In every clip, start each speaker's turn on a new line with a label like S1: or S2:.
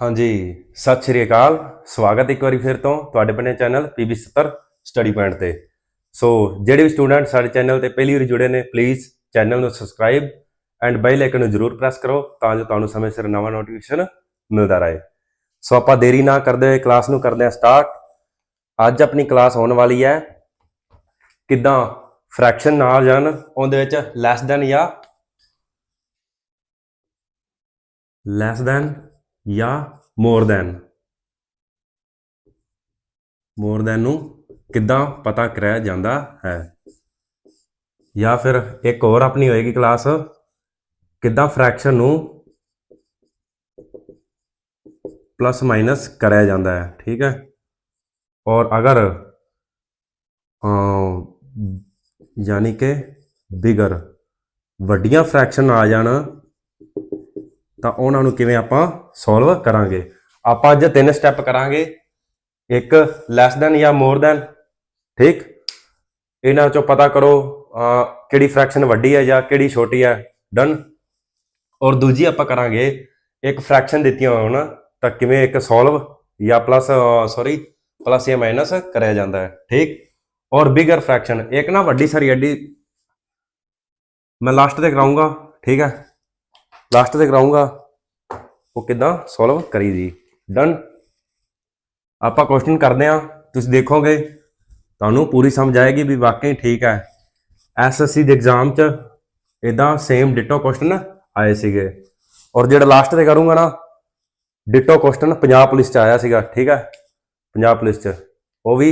S1: ਹਾਂਜੀ, ਸਤਿ ਸ਼੍ਰੀ ਅਕਾਲ। ਸਵਾਗਤ ਇੱਕ ਵਾਰੀ ਫਿਰ ਤੋਂ ਤੁਹਾਡੇ ਆਪਣੇ ਚੈਨਲ PB70 ਸਟੱਡੀ ਪੁਆਇੰਟ ਤੇ। ਸੋ, ਜਿਹੜੇ ਵੀ ਸਟੂਡੈਂਟ ਸਾਡੇ ਚੈਨਲ ਤੇ ਪਹਿਲੀ ਵਾਰ ਜੁੜੇ ਨੇ ਪਲੀਜ਼ ਚੈਨਲ ਨੂੰ ਸਬਸਕ੍ਰਾਈਬ ਐਂਡ ਬੈਲ ਆਈਕਨ ਨੂੰ ਜ਼ਰੂਰ ਪ੍ਰੈਸ ਕਰੋ ਤਾਂ ਜੋ ਤੁਹਾਨੂੰ ਸਮੇਂ ਸਿਰ ਨਵਾਂ ਨੋਟੀਫਿਕੇਸ਼ਨ ਮਿਲਦਾ ਰਹੇ। ਸੋ, ਆਪਾਂ ਦੇਰੀ ਨਾ ਕਰਦੇ ਹੋਏ ਕਲਾਸ ਨੂੰ ਕਰਦੇ ਹਾਂ ਸਟਾਰਟ ਅੱਜ ਆਪਣੀ ਕਲਾਸ ਹੋਣ ਵਾਲੀ ਹੈ। ਕਿੱਦਾਂ? ਫ੍ਰੈਕਸ਼ਨ ਨਾ ਆ ਜਾਣ, ਉਹਦੇ ਵਿੱਚ ਲੈਸ ਦੈਨ ਜਾਂ ਲੈਸ ਦੈਨ ਜਾਂ ਮੋਰ ਦੈਨ ਮੋਰ ਦੈਨ ਨੂੰ ਕਿੱਦਾਂ ਪਤਾ ਕਰਿਆ ਜਾਂਦਾ ਹੈ? ਜਾਂ ਫਿਰ ਇੱਕ ਹੋਰ ਆਪਣੀ ਹੋਏਗੀ ਕਲਾਸ ਕਿੱਦਾਂ ਫ੍ਰੈਕਸ਼ਨ ਨੂੰ ਪਲੱਸ ਮਾਈਨਸ ਕਰਿਆ ਜਾਂਦਾ ਹੈ? ਠੀਕ ਹੈ? ਔਰ ਅਗਰ ਯਾਨੀ ਕਿ ਬਿਗਰ ਵੱਡੀਆਂ ਫ੍ਰੈਕਸ਼ਨ ਆ ਜਾਣ ਤਾਂ ਉਹਨਾਂ ਨੂੰ ਕਿਵੇਂ ਆਪਾਂ ਸੋਲਵ ਕਰਾਂਗੇ? ਆਪਾਂ ਅੱਜ ਤਿੰਨ ਸਟੈਪ ਕਰਾਂਗੇ। ਇੱਕ ਲੈਸ ਦੈਨ ਜਾਂ ਮੋਰ ਦੈਨ ਠੀਕ? ਇਹਨਾਂ ਚੋਂ ਪਤਾ ਕਰੋ ਕਿਹੜੀ ਫ੍ਰੈਕਸ਼ਨ ਵੱਡੀ ਹੈ ਜਾਂ ਕਿਹੜੀ ਛੋਟੀ ਹੈ। ਡਨ ਔਰ ਦੂਜੀ ਆਪਾਂ ਕਰਾਂਗੇ, ਇੱਕ ਫ੍ਰੈਕਸ਼ਨ ਦਿੱਤੀਆਂ ਹੋਣ, ਤਾਂ ਕਿਵੇਂ ਇੱਕ ਸੋਲਵ ਜਾਂ ਪਲੱਸ ਸੌਰੀ ਪਲੱਸ ਜਾਂ ਮਾਈਨਸ ਕਰਿਆ ਜਾਂਦਾ ਹੈ, ਠੀਕ? ਔਰ ਬਿਗਰ ਫ੍ਰੈਕਸ਼ਨ ਇੱਕ ਨਾ ਵੱਡੀ ਸਾਰੀ ਐਡੀ, ਮੈਂ ਲਾਸਟ ਤੇ ਕਰਾਉਂਗਾ ਠੀਕ ਹੈ? ਲਾਸਟ ਤੇ ਕਰਾਉਂਗਾ ਉਹ ਕਿਦਾਂ ਸੋਲਵ ਕਰੀ ਦੀ ਡਨ ਆਪਾਂ ਕੁਐਸਚਨ ਕਰਦੇ ਆ ਤੁਸੀਂ ਦੇਖੋਗੇ, ਤੁਹਾਨੂੰ ਪੂਰੀ ਸਮਝ ਆਏਗੀ ਵੀ ਵਾਕਈ ਠੀਕ ਹੈ। ਐਸਐਸਸੀ ਦੇ ਐਗਜ਼ਾਮ 'ਚ ਇਦਾਂ ਸੇਮ ਡਿਟੋ ਕੁਐਸਚਨ ਆਏ ਸੀਗੇ। ਔਰ ਜਿਹੜਾ ਲਾਸਟ ਤੇ ਕਰੂੰਗਾ ਨਾ ਡਿਟੋ ਕੁਐਸਚਨ ਪੰਜਾਬ ਪੁਲਿਸ 'ਚ ਆਇਆ ਸੀਗਾ, ਠੀਕ ਹੈ? ਪੰਜਾਬ ਪੁਲਿਸ 'ਚ। ਉਹ ਵੀ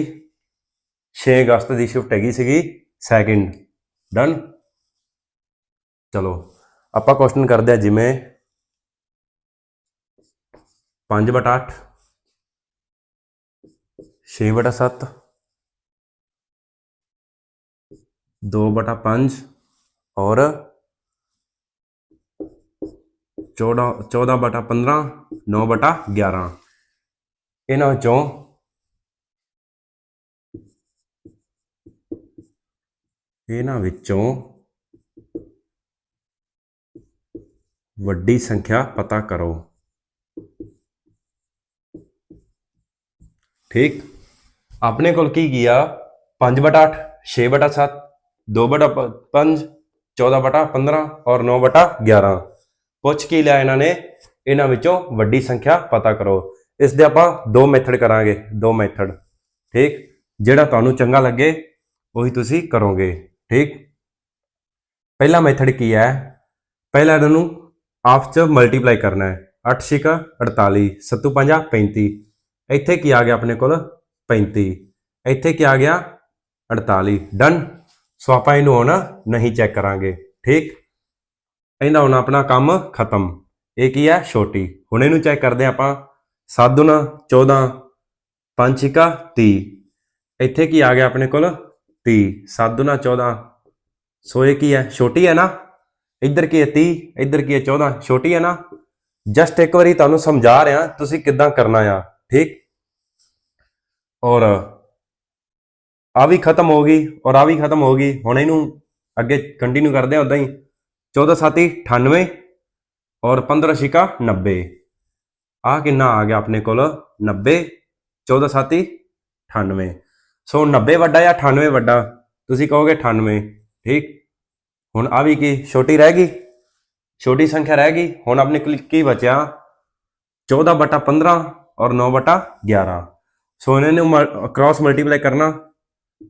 S1: 6 ਅਗਸਤ ਦੀ ਸ਼ਿਫਟ ਹੈਗੀ ਸੀਗੀ ਸੈਕਿੰਡ ਡਨ ਚਲੋ, ਆਪਾਂ ਕੁਐਸਚਨ ਕਰਦੇ ਆ ਜਿਵੇਂ 5 ਬਟਾ 8 6 ਬਟਾ 7 2 ਬਟਾ 5 ਔਰ 14 14 ਬਟਾ 15 9 ਬਟਾ 11 ਇਹਨਾਂ ਵਿੱਚੋਂ ਇਹਨਾਂ ਵਿੱਚੋਂ ਵੱਡੀ ਸੰਖਿਆ ਪਤਾ ਕਰੋ। ਠੀਕ। ਆਪਣੇ ਕੋਲ ਕੀ ਗਿਆ 5 ਬਟਾ 8 6 ਬਟਾ 7 2 ਬਟਾ 5 14 ਬਟਾ 15 ਔਰ 9 ਬਟਾ 11 ਪੁੱਛ ਕੀ ਲਿਆ ਇਹਨਾਂ ਨੇ? ਇਹਨਾਂ ਵਿੱਚੋਂ ਵੱਡੀ ਸੰਖਿਆ ਪਤਾ ਕਰੋ। ਇਸ ਦੇ ਆਪਾਂ ਦੋ ਮੈਥਡ ਕਰਾਂਗੇ, ਦੋ ਮੈਥਡ ਠੀਕ। ਜਿਹੜਾ ਤੁਹਾਨੂੰ ਚੰਗਾ ਲੱਗੇ, ਉਹੀ ਤੁਸੀਂ ਕਰੋਗੇ। ਠੀਕ। ਪਹਿਲਾ ਮੈਥਡ ਕੀ ਹੈ? ਪਹਿਲਾ ਇਹਨਾਂ ਨੂੰ ਆਪਸ ਚ ਮਲਟੀਪਲਾਈ ਕਰਨਾ ਹੈ। 8 ਛਿਕਾ 48 ਸੱਤੂ ਪੰਜਾ 35 ਇੱਥੇ ਕੀ ਆ ਗਿਆ ਆਪਣੇ ਕੋਲ? 35 ਇੱਥੇ ਕੀ ਆ ਗਿਆ? 48 ਡਨ ਸੋ ਆਪਾਂ ਇਹਨੂੰ ਹੁਣ ਨਹੀਂ ਚੈੱਕ ਕਰਾਂਗੇ। ਠੀਕ? ਇਹਦਾ ਹੁਣ ਆਪਣਾ ਕੰਮ ਖਤਮ। ਇਹ ਕੀ ਹੈ? ਛੋਟੀ। ਹੁਣ ਇਹਨੂੰ ਚੈੱਕ ਕਰਦੇ ਹਾਂ ਆਪਾਂ। 7 ਦੁਨਾ 14 5 ਛਿਕਾ 30 ਇੱਥੇ ਕੀ ਆ ਗਿਆ ਆਪਣੇ ਕੋਲ? 30 7 ਦੁਨਾ 14 ਸੋ ਇਹ ਕੀ ਹੈ? ਛੋਟੀ ਹੈ ਨਾ? ਇੱਧਰ ਕੀ ਹੈ? 30 ਇੱਧਰ ਕੀ ਹੈ? 14 ਛੋਟੀ ਹੈ ਨਾ? ਜਸਟ ਇੱਕ ਵਾਰੀ ਤੁਹਾਨੂੰ ਸਮਝਾ ਰਿਹਾ, ਤੁਸੀਂ ਕਿੱਦਾਂ ਕਰਨਾ ਆ। ਠੀਕ? ਔਰ ਆ ਵੀ ਖਤਮ ਹੋ ਗਈ, ਔਰ ਆ ਵੀ ਖਤਮ ਹੋ ਗਈ। ਹੁਣ ਇਹਨੂੰ ਅੱਗੇ ਕੰਟੀਨਿਊ ਕਰਦੇ ਹਾਂ ਉਦਾਂ ਹੀ। 14 ਸਾਤੀ 98 ਔਰ 15 ਛਿਕਾ 90 ਆ ਕਿੰਨਾ ਆ ਗਿਆ ਆਪਣੇ ਕੋਲ? 90 14 ਸਾਤੀ 98 ਸੋ 90 ਵੱਡਾ ਜਾਂ 98 ਵੱਡਾ? ਤੁਸੀਂ ਕਹੋਗੇ 98 ਠੀਕ? ਹੁਣ ਆ ਵੀ ਕੀ? ਛੋਟੀ ਰਹਿ ਗਈ? ਛੋਟੀ ਸੰਖਿਆ ਰਹਿ ਗਈ? ਹੁਣ ਆਪਣੇ ਕੋਲ ਕੀ ਬਚਿਆ? 14 ਬਟਾ 15 ਔਰ 9 ਬਟਾ 11 ਸੋ ਇਹਨਾਂ ਨੂੰ ਕ੍ਰਾਸ ਮਲਟੀਪਲਾਈ ਕਰਨਾ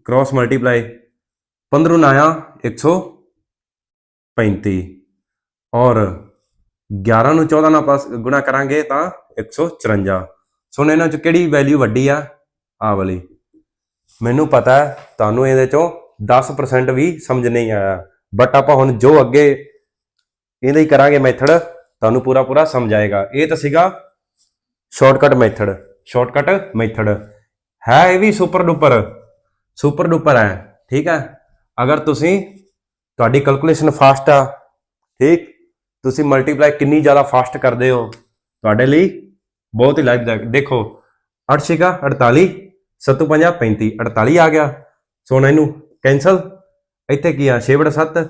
S1: ਕ੍ਰਾਸ ਮਲਟੀਪਲਾਈ 15 ਨੂੰ ਆਇਆ 135 ਔਰ 11 ਨੂੰ 14 ਨਾਲ ਪਾਸ ਗੁਣਾ ਕਰਾਂਗੇ ਤਾਂ 154 ਸੋ ਹੁਣ ਇਹਨਾਂ ਚ ਕਿਹੜੀ ਵੈਲਿਊ ਵੱਡੀ ਆ ਆ ਵਾਲੀ ਮੈਨੂੰ ਪਤਾ ਤੁਹਾਨੂੰ ਇਹਦੇ ਚੋਂ 10% ਵੀ ਸਮਝ ਨਹੀਂ ਆਇਆ ਬਟ ਆਪਾਂ ਹੁਣ ਜੋ ਅੱਗੇ ਇਹਦਾ ਹੀ ਕਰਾਂਗੇ ਮੈਥਡ ਤੁਹਾਨੂੰ ਪੂਰਾ ਪੂਰਾ ਸਮਝ ਆਏਗਾ ਇਹ ਤਾਂ ਸੀਗਾ ਸ਼ਾਰਟਕਟ ਮੈਥਡ ਸ਼ਾਰਟਕਟ ਮੈਥਡ ਹੈ ਇਹ ਵੀ ਸੁਪਰ ਡੁਪਰ ਸੁਪਰ ਡੁਪਰ ਹੈ, ਠੀਕ ਹੈ? ਅਗਰ ਤੁਸੀਂ, ਤੁਹਾਡੀ ਕੈਲਕੂਲੇਸ਼ਨ ਫਾਸਟ ਆ, ਠੀਕ? ਤੁਸੀਂ ਮਲਟੀਪਲਾਈ ਕਿੰਨੀ ਜ਼ਿਆਦਾ ਫਾਸਟ ਕਰਦੇ ਹੋ, ਤੁਹਾਡੇ ਲਈ ਬਹੁਤ ਹੀ ਲਾਭਦਾਇਕ। ਦੇਖੋ 8 ਛਿਕਾ 48 ਸੱਤੂ 50 35 48 ਆ ਗਿਆ। ਸੋ ਹੁਣ ਇਹਨੂੰ ਕੈਨਸਲ ਇੱਥੇ ਕੀ ਆ? 6 ਬਟਾ 7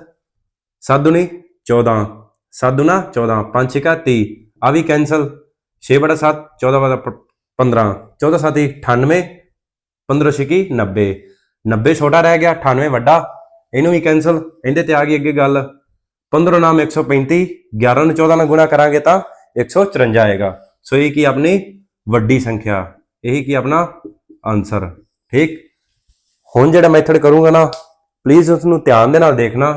S1: 7 ਦੁਨੀ 14 7 ਦੁਨਾ 14 5 ਛਿਕਾ 30 ਆ ਵੀ ਕੈਨਸਲ 6 ਬਟਾ 7 14 ਬਟਾ 15 14 7 98 15 ਛਿਕੀ 90 90 ਛੋਟਾ ਰਹਿ ਗਿਆ 98 ਵੱਡਾ। ਇਹਨੂੰ ਵੀ ਕੈਨਸਲ ਇਹਦੇ ਤੇ ਆ ਗਈ ਅੱਗੇ ਗੱਲ। 15 ਨਾਮ 135 11 ਨੂੰ 14 ਨਾਲ ਗੁਣਾ ਕਰਾਂਗੇ ਤਾਂ 154 ਆਏਗਾ। ਸੋ ਇਹ ਕੀ ਆਪਣੀ ਵੱਡੀ ਸੰਖਿਆ? ਇਹੀ ਕੀ ਆਪਣਾ ਆਨਸਰ ਠੀਕ? ਹੁਣ ਜਿਹੜਾ ਮੈਥਡ ਕਰੂੰਗਾ ਨਾ ਪਲੀਜ਼ ਉਸ ਨੂੰ ਧਿਆਨ ਦੇ ਨਾਲ ਦੇਖਣਾ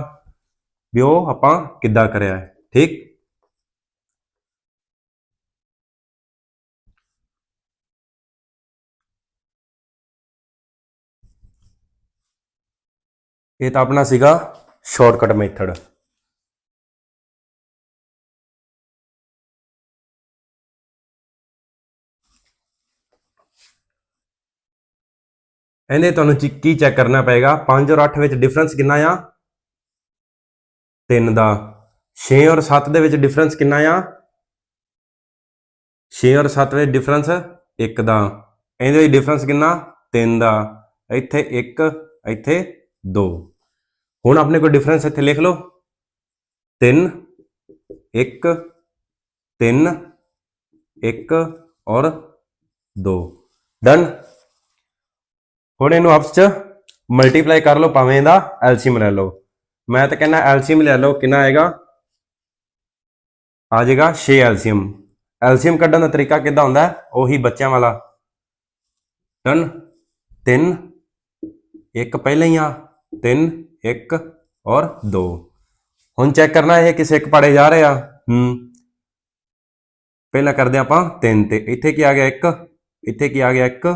S1: ਵੀ ਉਹ ਆਪਾਂ ਕਿੱਦਾਂ ਕਰਿਆ ਹੈ। ਠੀਕ? ਇਹ ਤਾਂ ਆਪਣਾ ਸੀਗਾ ਸ਼ਾਰਟਕਟ ਮੈਥਡ ਇਹਦੇ ਤੁਹਾਨੂੰ ਚੀ- ਕੀ ਚੈੱਕ ਕਰਨਾ ਪਏਗਾ? 5 ਔਰ 8 ਵਿੱਚ ਡਿਫਰੈਂਸ ਕਿੰਨਾ ਆ? 3 ਦਾ। 6 ਔਰ 7 ਦੇ ਵਿੱਚ ਡਿਫਰੈਂਸ ਕਿੰਨਾ ਆ? 6 ਔਰ 7 ਵਿੱਚ ਡਿਫਰੈਂਸ 1 ਦਾ। ਇਹਦੇ ਵਿੱਚ ਡਿਫਰੈਂਸ ਕਿੰਨਾ? 3 ਦਾ। ਇੱਥੇ 1 ਇੱਥੇ 2 ਹੁਣ ਆਪਣੇ ਕੋਲ ਡਿਫਰੈਂਸ ਇੱਥੇ ਲਿਖ ਲਓ। 3 1 3 1 ਔਰ 2 ਡਨ ਹੁਣ ਇਹਨੂੰ ਆਪਸ ਚ ਮਲਟੀਪਲਾਈ ਕਰ ਲਓ, ਭਾਵੇਂ ਦਾ ਐਲਸੀਐਮ ਲੈ ਲਓ। ਮੈਂ ਤਾਂ ਕਹਿੰਦਾ ਐਲਸੀਐਮ ਲੈ ਲਓ, ਕਿੰਨਾ ਆਏਗਾ? ਆ ਜਾਏਗਾ 6 ਐਲਸੀਐਮ ਐਲਸੀਐਮ ਕੱਢਣ ਦਾ ਤਰੀਕਾ ਕਿੱਦਾਂ ਹੁੰਦਾ ਉਹੀ ਬੱਚਿਆਂ ਵਾਲਾ। ਡਨ 3 ਇੱਕ ਪਹਿਲਾਂ ਹੀ ਆ। 3 1 ਔਰ 2 ਹੁਣ ਚੈੱਕ ਕਰਨਾ ਇਹ ਕਿਸੇ ਇੱਕ ਪੜੇ ਜਾ ਰਹੇ ਆ? ਹੂੰ। ਪਹਿਲਾਂ ਕਰਦੇ ਆਪਾਂ 3 ਤੇ ਇੱਥੇ ਕੀ ਆ ਗਿਆ 1 ਇੱਥੇ ਕੀ ਆ ਗਿਆ 1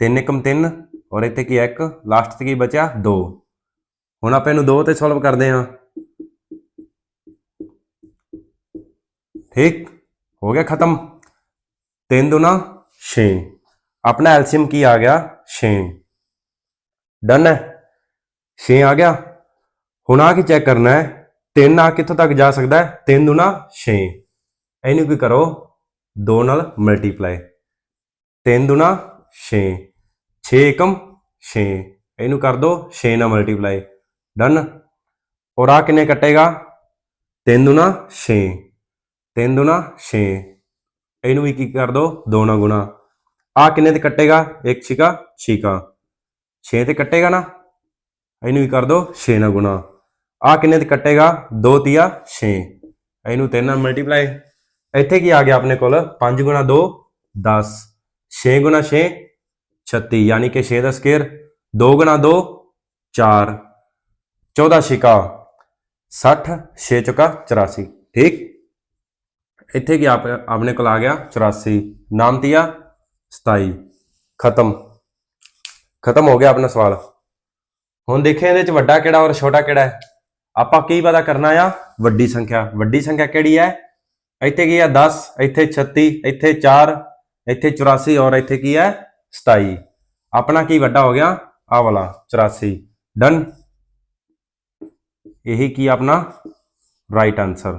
S1: 3 1 3 ਔਰ ਇੱਥੇ ਕੀ ਹੈ 1 ਲਾਸਟ ਤੇ ਕੀ ਬਚਿਆ? 2 ਹੁਣ ਆਪਾਂ ਇਹਨੂੰ 2 ਤੇ ਸੋਲਵ ਕਰਦੇ ਹਾਂ। ਠੀਕ, ਹੋ ਗਿਆ ਖਤਮ। 3 ਦੁਨਾ 6 ਆਪਣਾ ਐਲਸੀਐਮ ਕੀ ਆ ਗਿਆ? 6 ਡਨ ਹੈ। 6 ਆ ਗਿਆ। ਹੁਣ ਆ ਕੇ ਚੈੱਕ ਕਰਨਾ ਹੈ? 3 ਆ ਕਿੱਥੋਂ ਤੱਕ ਜਾ ਸਕਦਾ ਹੈ? 3 ਦੁਨਾ 6 ਇਹਨੂੰ ਕੀ ਕਰੋ? 2 ਨਾਲ ਮਲਟੀਪਲਾਈ 3 ਦੁਨਾ 6 6 ਏਕਮ 6 ਇਹਨੂੰ ਕਰ ਦੋ 6 ਨਾਲ ਮਲਟੀਪਲਾਈ ਡਨ ਔਰ ਆ ਕਿੰਨੇ ਕੱਟੇਗਾ? 3 ਦੁਨਾ 6 3 ਦੁਨਾ 6 ਇਹਨੂੰ ਵੀ ਕੀ ਕਰ ਦੋ? 2 ਨਾਲ ਗੁਣਾ। ਆ ਕਿੰਨੇ ਤੇ ਕੱਟੇਗਾ? 1 ਛਿਕਾ ਛਿਕਾ। 6 ਤੇ ਕੱਟੇਗਾ ਨਾ? ਇਹਨੂੰ ਵੀ ਕਰ ਦੋ? 6 ਨਾਲ ਗੁਣਾ। ਆ ਕਿੰਨੇ ਤੇ ਕੱਟੇਗਾ? 2 ਤੀਆ 6 ਇਹਨੂੰ 3 ਨਾਲ ਮਲਟੀਪਲਾਈ ਇੱਥੇ ਕੀ ਆ ਗਿਆ ਆਪਣੇ ਕੋਲ? 5 ਗੁਣਾ 2 10 6 ਗੁਣਾ 6 36 ਯਾਨੀ ਕਿ 6 ਦਾ ਸਕੁਅਰ 2 ਗੁਣਾ 2 4 14 ਛਿਕਾ। 60 6 ਚੁਕਾ 84 ਠੀਕ? ਇੱਥੇ ਕੀ ਆਪ ਆਪਣੇ ਕੋਲ ਆ ਗਿਆ? 84 ਨਾਮ ਤੀਆ 27 ਖਤਮ। ਖਤਮ ਹੋ ਗਿਆ ਆਪਣਾ ਸਵਾਲ। ਹੁਣ ਦੇਖਿਆ ਇਹਦੇ ਚ ਵੱਡਾ ਕਿਹੜਾ ਔਰ ਛੋਟਾ ਕਿਹੜਾ ਹੈ? ਆਪਾਂ ਕੀ ਪਤਾ ਕਰਨਾ ਆ? ਵੱਡੀ ਸੰਖਿਆ। ਵੱਡੀ ਸੰਖਿਆ ਕਿਹੜੀ ਹੈ? ਇੱਥੇ ਕੀ ਹੈ? 10 ਇੱਥੇ 36 ਇੱਥੇ 4 ਇੱਥੇ 84 ਔਰ ਇੱਥੇ ਕੀ ਹੈ? 27 ਆਪਣਾ ਕੀ ਵੱਡਾ ਹੋ ਗਿਆ? ਆ ਵਾਲਾ 84 ਡਨ ਇਹੀ ਕੀ ਆਪਣਾ? ਰਾਈਟ ਆਨਸਰ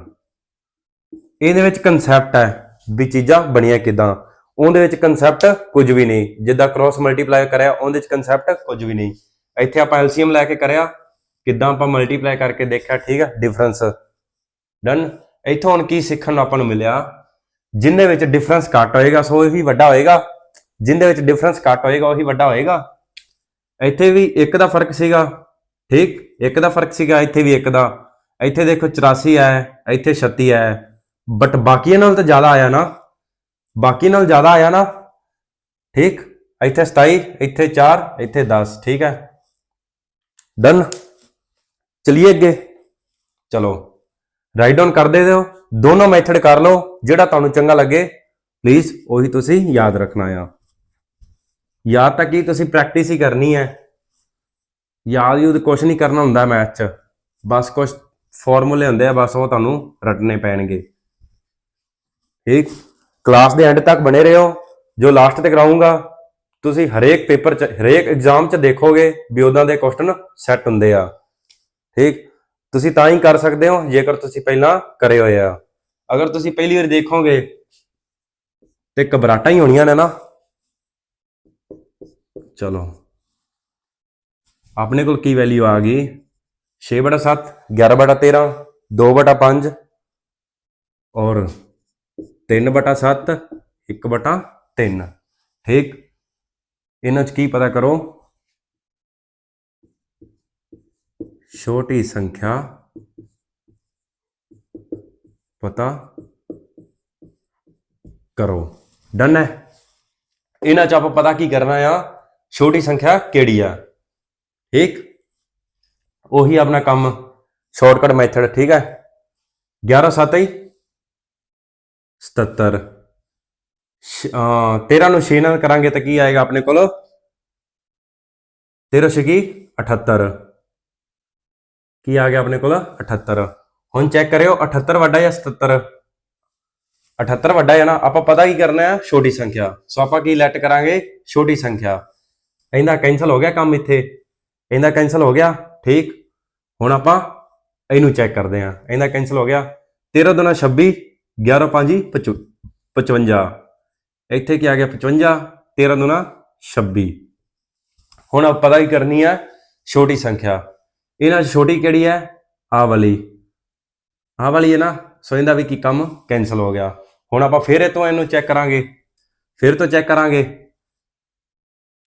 S1: ਇਹਦੇ ਵਿੱਚ ਕਨਸੈਪਟ ਹੈ ਵੀ ਚੀਜ਼ਾਂ ਬਣੀਆਂ ਕਿਦਾਂ। ਉਹਦੇ ਵਿੱਚ ਕਨਸੈਪਟ ਕੁਝ ਵੀ ਨਹੀਂ। ਜਿੱਦਾਂ ਕ੍ਰਾਸ ਮਲਟੀਪਲਾਈ ਕਰਿਆ, ਉਹਦੇ ਵਿੱਚ ਕਨਸੈਪਟ ਕੁਝ ਵੀ ਨਹੀਂ। ਇੱਥੇ ਆਪਾਂ ਐਲਸੀਐਮ ਲੈ ਕੇ ਕਰਿਆ, ਕਿੱਦਾਂ ਆਪਾਂ ਮਲਟੀਪਲਾਈ ਕਰਕੇ ਦੇਖਿਆ, ਠੀਕ ਹੈ ਡਿਫਰੈਂਸ ਡਨ ਇੱਥੋਂ ਹੁਣ ਕੀ ਸਿੱਖਣ ਨੂੰ ਆਪਾਂ ਨੂੰ ਮਿਲਿਆ ਜਿੰਨੇ ਵਿੱਚ ਡਿਫਰੈਂਸ ਘੱਟ ਹੋਏਗਾ, ਸੋ ਉਹੀ ਵੱਡਾ ਹੋਏਗਾ। ਜਿੰਦੇ ਵਿੱਚ ਡਿਫਰੈਂਸ ਘੱਟ ਹੋਏਗਾ, ਉਹੀ ਵੱਡਾ ਹੋਏਗਾ। ਇੱਥੇ ਵੀ ਇੱਕ ਦਾ ਫ਼ਰਕ ਸੀਗਾ, ਠੀਕ, ਇੱਕ ਦਾ ਫ਼ਰਕ ਸੀਗਾ, ਇੱਥੇ ਵੀ ਇੱਕ ਦਾ। ਇੱਥੇ ਦੇਖੋ 84 ਆਇਆ ਇੱਥੇ 36 ਆਇਆ ਬਟ ਬਾਕੀਆਂ ਨਾਲ ਤਾਂ ਜ਼ਿਆਦਾ ਆਇਆ ਨਾ। ਬਾਕੀ ਨਾਲ ਜ਼ਿਆਦਾ ਆਇਆ ਨਾ। ਠੀਕ, ਇੱਥੇ 27 ਇੱਥੇ 4 ਇੱਥੇ 10 ਠੀਕ ਹੈ। ਡਨ ਚਲਿਏ ਅੱਗੇ। ਚਲੋ। ਰਾਈਟ ਡਾਊਨ ਕਰ ਦੇ ਦਿਓ। ਦੋਨੋਂ ਮੈਥਡ ਕਰ ਲਓ। ਜਿਹੜਾ ਤੁਹਾਨੂੰ ਚੰਗਾ ਲੱਗੇ ਪਲੀਜ਼ ਉਹੀ ਤੁਸੀਂ ਯਾਦ ਰੱਖਣਾ ਆ। ਯਾਦ ਤਾਂ ਕੀ, ਤੁਸੀਂ ਪ੍ਰੈਕਟਿਸ ਹੀ ਕਰਨੀ ਹੈ। ਯਾਦ ਯੂਦ ਕੁਝ ਨਹੀਂ ਕਰਨਾ ਹੁੰਦਾ ਮੈਥ 'ਚ। ਬਸ ਕੁਝ ਫਾਰਮੂਲੇ ਹੁੰਦੇ ਆ, ਬਸ ਉਹ ਤੁਹਾਨੂੰ ਰੱਟਣੇ ਪੈਣਗੇ। ਠੀਕ? ਕਲਾਸ ਦੇ ਐਂਡ ਤੱਕ ਬਣੇ ਰਹੋ। ਜੋ ਲਾਸਟ ਤੇ ਕਰਾਉਂਗਾ ਤੁਸੀਂ ਹਰੇਕ ਪੇਪਰ 'ਚ, ਹਰੇਕ ਐਗਜ਼ਾਮ 'ਚ ਦੇਖੋਗੇ ਵੀ ਉਦਾਂ ਦੇ ਕੁਐਸਚਨ ਸੈੱਟ ਹੁੰਦੇ ਆ। ਠੀਕ? ਤੁਸੀਂ ਤਾਂ ਹੀ ਕਰ ਸਕਦੇ ਹੋ, ਜੇਕਰ ਤੁਸੀਂ ਪਹਿਲਾਂ ਕਰੇ ਹੋਏ ਆ। ਅਗਰ ਤੁਸੀਂ ਪਹਿਲੀ ਵਾਰ ਦੇਖੋਗੇ, ਤੇ ਘਬਰਾਟਾਂ ਹੀ ਹੋਣੀਆਂ ਨੇ ਨਾ। ਚਲੋ। ਆਪਣੇ ਕੋਲ ਕੀ ਵੈਲਿਊ ਆ ਗਈ? 6 ਬਟਾ 7 11 ਬਟਾ 13 2 ਬਟਾ 5 ਔਰ 3 ਬਟਾ 7 1 ਬਟਾ 3 ਠੀਕ? ਇਹਨਾਂ ਚ ਕੀ ਪਤਾ ਕਰੋ ਛੋਟੀ ਸੰਖਿਆ ਪਤਾ ਕਰੋ ਡਨ ਹੈ ਇਹਨਾਂ ਚ ਆਪਾਂ ਪਤਾ ਕੀ ਕਰਨਾ ਆ ਛੋਟੀ ਸੰਖਿਆ ਕਿਹੜੀ ਆ ਠੀਕ ਉਹੀ ਆਪਣਾ ਕੰਮ ਸ਼ਾਰਟਕਟ ਮੈਥਡ ਠੀਕ ਹੈ 11 7 ਹੀ 77 ਛ- ਅਹ 13 ਨੂੰ 6 ਨਾਲ ਕਰਾਂਗੇ ਤਾਂ ਕੀ ਆਏਗਾ ਆਪਣੇ ਕੋਲ? 13 ਛਕੀ 78 ਕੀ ਆ ਗਿਆ ਆਪਣੇ ਕੋਲ? 78 ਹੁਣ ਚੈੱਕ ਕਰਿਓ 78 ਵੱਡਾ ਜਾਂ 77 78 ਵੱਡਾ ਹੈ ਨਾ, ਆਪਾਂ ਪਤਾ ਕੀ ਕਰਨਾ ਹੈ? ਛੋਟੀ ਸੰਖਿਆ। ਸੋ ਆਪਾਂ ਕੀ ਲੈਟ ਕਰਾਂਗੇ? ਛੋਟੀ ਸੰਖਿਆ। ਇਹਦਾ ਕੈਨਸਲ ਹੋ ਗਿਆ ਕੰਮ ਇੱਥੇ। ਇਹਦਾ ਕੈਨਸਲ ਹੋ ਗਿਆ? ਠੀਕ। ਹੁਣ ਆਪਾਂ ਇਹਨੂੰ ਚੈੱਕ ਕਰਦੇ ਹਾਂ। ਇਹਦਾ ਕੈਨਸਲ ਹੋ ਗਿਆ? 13 ਦੁਨਾ 26 11 5 55 ਇੱਥੇ ਕੀ ਆ ਗਿਆ? 55 13 ਦੁਨਾ 26 ਹੁਣ ਆਪਾਂ ਪਤਾ ਹੀ ਕਰਨੀ ਹੈ ਛੋਟੀ ਸੰਖਿਆ। ਇਹਨਾਂ 'ਚ ਛੋਟੀ ਕਿਹੜੀ ਹੈ ਆਹ ਵਾਲੀ। ਆਹ ਵਾਲੀ ਹੈ ਨਾ, ਸੋ ਇਹਦਾ ਵੀ ਕੀ ਕੰਮ? ਕੈਨਸਲ ਹੋ ਗਿਆ। ਹੁਣ ਆਪਾਂ ਫਿਰ ਇਹ ਤੋਂ ਇਹਨੂੰ ਚੈੱਕ ਕਰਾਂਗੇ। ਫਿਰ ਤੋਂ ਚੈੱਕ ਕਰਾਂਗੇ।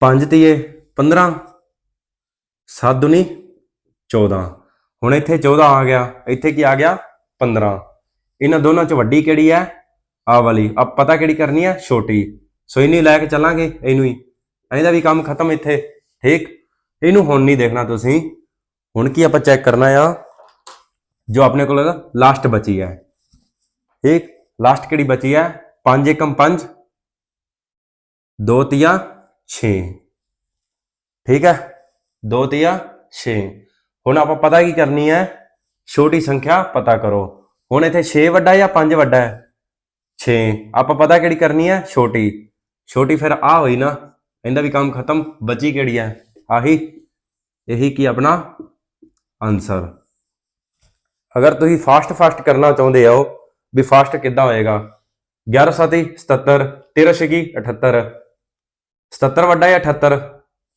S1: 5 ਤੀਏ 15 7 ਦੁਨੀ 14 ਹੁਣ ਇੱਥੇ 14 ਆ ਗਿਆ। ਇੱਥੇ ਕੀ ਆ ਗਿਆ? 15 ਇਹਨਾਂ ਦੋਨਾਂ ਚ ਵੱਡੀ ਕਿਹੜੀ ਹੈ ਆਹ ਵਾਲੀ। ਆਪ ਪਤਾ ਕਿਹੜੀ ਕਰਨੀ ਹੈ ਛੋਟੀ। ਸੋ ਇਹਨੂੰ ਲੈ ਕੇ ਚੱਲਾਂਗੇ, ਇਹਨੂੰ ਹੀ। ਇਹਦਾ ਵੀ ਕੰਮ ਖਤਮ ਇੱਥੇ। ਠੀਕ? ਇਹਨੂੰ ਹੁਣ ਨਹੀਂ ਦੇਖਣਾ ਤੁਸੀਂ। ਹੁਣ ਕੀ ਆਪਾਂ ਚੈੱਕ ਕਰਨਾ ਆ? ਜੋ ਆਪਣੇ ਕੋਲ ਲਾਸਟ ਬਚੀ ਹੈ ਠੀਕ? ਲਾਸਟ ਕਿਹੜੀ ਬਚੀ ਹੈ 5 ਏਕਮ 5 2 ਤੀਆ 6 ਠੀਕ ਹੈ 2 ਤੀਆ 6 ਹੁਣ ਆਪਾਂ ਪਤਾ ਕੀ ਕਰਨੀ ਹੈ ਛੋਟੀ ਸੰਖਿਆ ਪਤਾ ਕਰੋ। ਹੁਣ ਇੱਥੇ 6 ਵੱਡਾ ਜਾਂ 5 ਵੱਡਾ ਹੈ? 6 ਆਪਾਂ ਪਤਾ ਕਿਹੜੀ ਕਰਨੀ ਹੈ ਛੋਟੀ। ਛੋਟੀ ਫਿਰ ਆ ਹੋਈ ਨਾ। ਇਹਦਾ ਵੀ ਕੰਮ ਖਤਮ। ਬਚੀ ਕਿਹੜੀ ਹੈ ਆਹੀ। ਇਹੀ ਕੀ ਆਪਣਾ? ਆਨਸਰ ਅਗਰ ਤੁਸੀਂ ਫਾਸਟ ਫਾਸਟ ਕਰਨਾ ਚਾਹੁੰਦੇ ਹੋ ਵੀ ਫਾਸਟ ਕਿੱਦਾਂ ਹੋਏਗਾ? 11 ਸਤੀ 77 13 ਛਿਕੀ 78 77 ਵੱਡਾ ਹੈ 78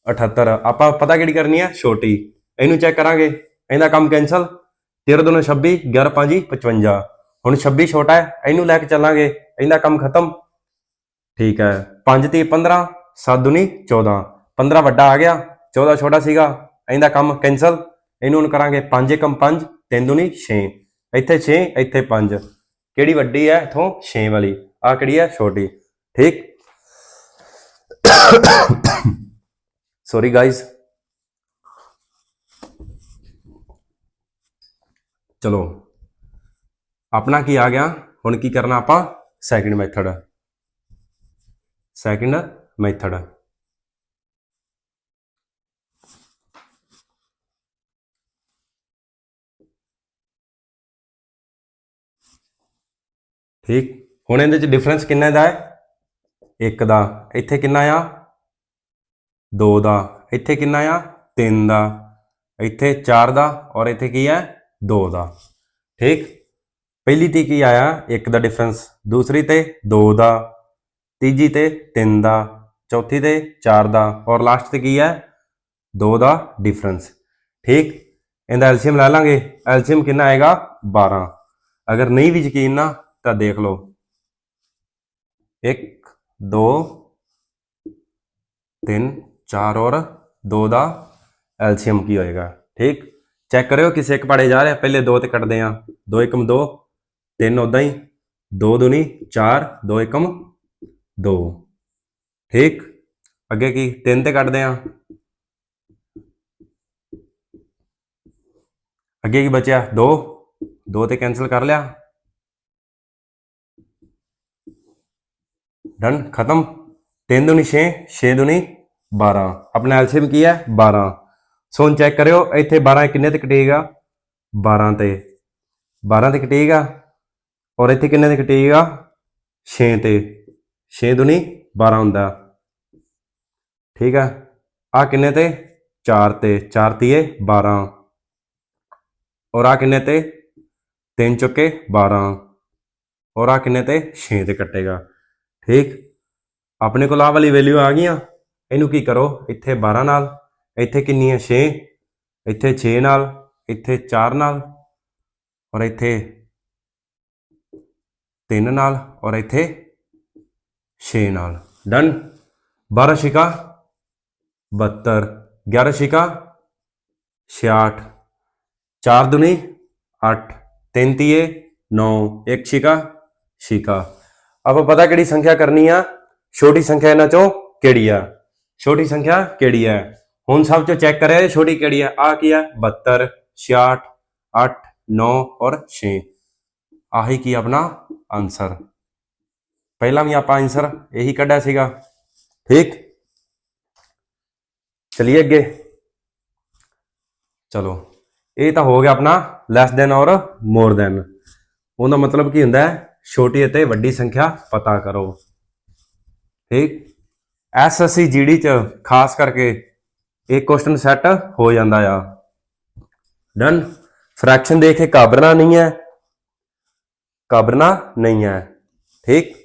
S1: 78 ਆਪਾਂ ਪਤਾ ਕਿਹੜੀ ਕਰਨੀ ਹੈ ਛੋਟੀ। ਇਹਨੂੰ ਚੈੱਕ ਕਰਾਂਗੇ। ਇਹਦਾ ਕੰਮ ਕੈਨਸਲ 13 ਦੁਨਾ 26 11 5 55 ਹੁਣ 26 ਛੋਟਾ ਹੈ, ਇਹਨੂੰ ਲੈ ਕੇ ਚੱਲਾਂਗੇ, ਇਹਦਾ ਕੰਮ ਖਤਮ। ਠੀਕ ਹੈ 5 ਤੇ 15 7 ਦੁਨੀ 14 15 ਵੱਡਾ ਆ ਗਿਆ 14 ਛੋਟਾ ਸੀਗਾ, ਇਹਦਾ ਕੰਮ ਕੈਨਸਲ ਇਹਨੂੰ ਹੁਣ ਕਰਾਂਗੇ 5 ਏਕਮ 5 3 ਦੁਨੀ 6 ਇੱਥੇ 6 ਇੱਥੇ 5 ਕਿਹੜੀ ਵੱਡੀ ਹੈ ਇਥੋਂ? 6 ਵਾਲੀ। ਆ ਕਿਹੜੀ ਹੈ? ਛੋਟੀ। ਠੀਕ? ਸੌਰੀ ਗਾਇਸ ਚਲੋ। ਆਪਣਾ ਕੀ ਆ ਗਿਆ? ਹੁਣ ਕੀ ਕਰਨਾ ਆਪਾਂ? ਸੈਕਿੰਡ ਮੈਥਡ ਸੈਕਿੰਡ ਮੈਥਡ ਠੀਕ। ਹੁਣ ਇਹਦੇ ਚ ਡਿਫਰੈਂਸ ਕਿੰਨਾ ਦਾ ਹੈ? 1 ਦਾ। ਇੱਥੇ ਕਿੰਨਾ ਆ? 2 ਦਾ। ਇੱਥੇ ਕਿੰਨਾ ਆ? 3 ਦਾ। ਇੱਥੇ 4 ਦਾ। ਔਰ ਇੱਥੇ ਕੀ ਹੈ? 2 ਦਾ। ਠੀਕ। ਪਹਿਲੀ ਤੇ ਕੀ ਆਇਆ? 1 ਦਾ ਡਿਫਰੈਂਸ ਦੂਸਰੀ ਤੇ 2 ਦਾ, ਤੀਜੀ ਤੇ 3 ਦਾ, ਚੌਥੀ ਤੇ 4 ਦਾ ਔਰ ਲਾਸਟ ਤੇ ਕੀ ਹੈ? 2 ਦਾ ਡਿਫਰੈਂਸ ਠੀਕ? ਇਹਦਾ ਐਲਸੀਐਮ ਲੈ ਲਾਂਗੇ। ਐਲਸੀਐਮ ਕਿੰਨਾ ਆਏਗਾ? 12 ਅਗਰ ਨਹੀਂ ਵੀ ਯਕੀਨ ਨਾ, ਤਾਂ ਦੇਖ ਲਓ। 1 2 3 4 ਔਰ 2 ਦਾ ਐਲਸੀਐਮ ਕੀ ਹੋਏਗਾ? ਠੀਕ? ਚੈੱਕ ਕਰਿਓ, ਕਿਸੇ ਇੱਕ ਪੜੇ ਜਾ ਰਿਹਾ, ਪਹਿਲੇ 2 ਤੇ ਕੱਟਦੇ ਆ 2 ਏਕਮ 2 ਤਿੰਨ ਉਦਾਂ ਹੀ 2 ਦੁਨੀ 4 2 ਏਕਮ 2 ਠੀਕ? ਅੱਗੇ ਕੀ? 3 ਤੇ ਕੱਢਦੇ ਆ। ਅੱਗੇ ਕੀ ਬਚਿਆ? 2 2 ਤੇ ਕੈਨਸਲ ਕਰ ਲਿਆ। ਡਨ ਖਤਮ। 3 ਦੁਨੀ 6 6 ਦੁਨੀ 12 ਆਪਣਾ ਐਲਸੀਐਮ ਕੀ ਹੈ? 12 ਸੋ ਹੁਣ ਚੈੱਕ ਕਰਿਓ, ਇੱਥੇ 12 ਕਿੰਨੇ ਤੇ ਕਟੇਗਾ? 12 ਤੇ। 12 ਤੇ ਕਟੇਗਾ। ਔਰ ਇੱਥੇ ਕਿੰਨੇ ਤੇ ਕਟੇਗਾ? 6 ਤੇ। 6 ਦੁਨੀ 12 ਹੁੰਦਾ। ਠੀਕ ਆ? ਆ ਕਿੰਨੇ ਤੇ? 4 ਤੇ। 4 ਤੀਏ 12 ਔਰ ਆ ਕਿੰਨੇ ਤੇ? 3 ਚੁੱਕੇ 12 ਔਰ ਆ ਕਿੰਨੇ ਤੇ? 6 ਤੇ ਕੱਟੇਗਾ। ਠੀਕ? ਆਪਣੇ ਕੋਲ ਆ ਵਾਲੀ ਵੈਲਿਊ ਆ ਗਈਆਂ। ਇਹਨੂੰ ਕੀ ਕਰੋ? ਇੱਥੇ 12 ਨਾਲ, ਇੱਥੇ ਕਿੰਨੀ ਹੈ 6 ਇੱਥੇ 6 ਨਾਲ, ਇੱਥੇ 4 ਨਾਲ। ਔਰ ਇੱਥੇ 3 ਨਾਲ ਔਰ ਇੱਥੇ 6 ਨਾਲ। ਡਨ 12 ਛਿਕਾ 72 11 ਸ਼ਿਕਾ 66 4 ਦੁਨੀ 8 3 ਤੀਏ 9 1 ਛਿਕਾ ਸ਼ਿਕਾ ਆਪਾਂ ਪਤਾ ਕਿਹੜੀ ਸੰਖਿਆ ਕਰਨੀ ਆ? ਛੋਟੀ ਸੰਖਿਆ ਇਹਨਾਂ ਚੋਂ ਕਿਹੜੀ ਆ? ਛੋਟੀ ਸੰਖਿਆ ਕਿਹੜੀ ਹੈ ਹੁਣ ਸਭ ਚੋਂ ਚੈੱਕ ਕਰਿਆ ਛੋਟੀ ਕਿਹੜੀ ਹੈ ਆ ਕੀ ਹੈ 72 66 8 9 ਔਰ 6 ਆਹੀ ਕੀ ਆਪਣਾ? ਆਨਸਰ। ਪਹਿਲਾਂ ਵੀ ਆਪਾਂ ਆਨਸਰ ਇਹੀ ਕੱਢਿਆ ਸੀਗਾ। ਠੀਕ? ਚਲਿਏ ਅੱਗੇ। ਚਲੋ, ਇਹ ਤਾਂ ਹੋ ਗਿਆ ਆਪਣਾ ਲੈਸ ਦੈਨ ਔਰ ਮੋਰ ਦੈਨ ਉਹਦਾ ਮਤਲਬ ਕੀ ਹੁੰਦਾ ਹੈ? ਛੋਟੀ ਅਤੇ ਵੱਡੀ ਸੰਖਿਆ ਪਤਾ ਕਰੋ। ਠੀਕ? ਐਸਐਸਸੀ ਜੀਡੀ ਚ ਖਾਸ ਕਰਕੇ ਇਹ ਕੁਐਸਚਨ ਸੈੱਟ ਹੋ ਜਾਂਦਾ ਆ। ਡਨ ਫ੍ਰੈਕਸ਼ਨ ਦੇਖ ਕੇ ਘਬਰਾਣਾ ਨਹੀਂ ਹੈ। ਘਬਰਾਣਾ ਨਹੀਂ ਹੈ। ਠੀਕ?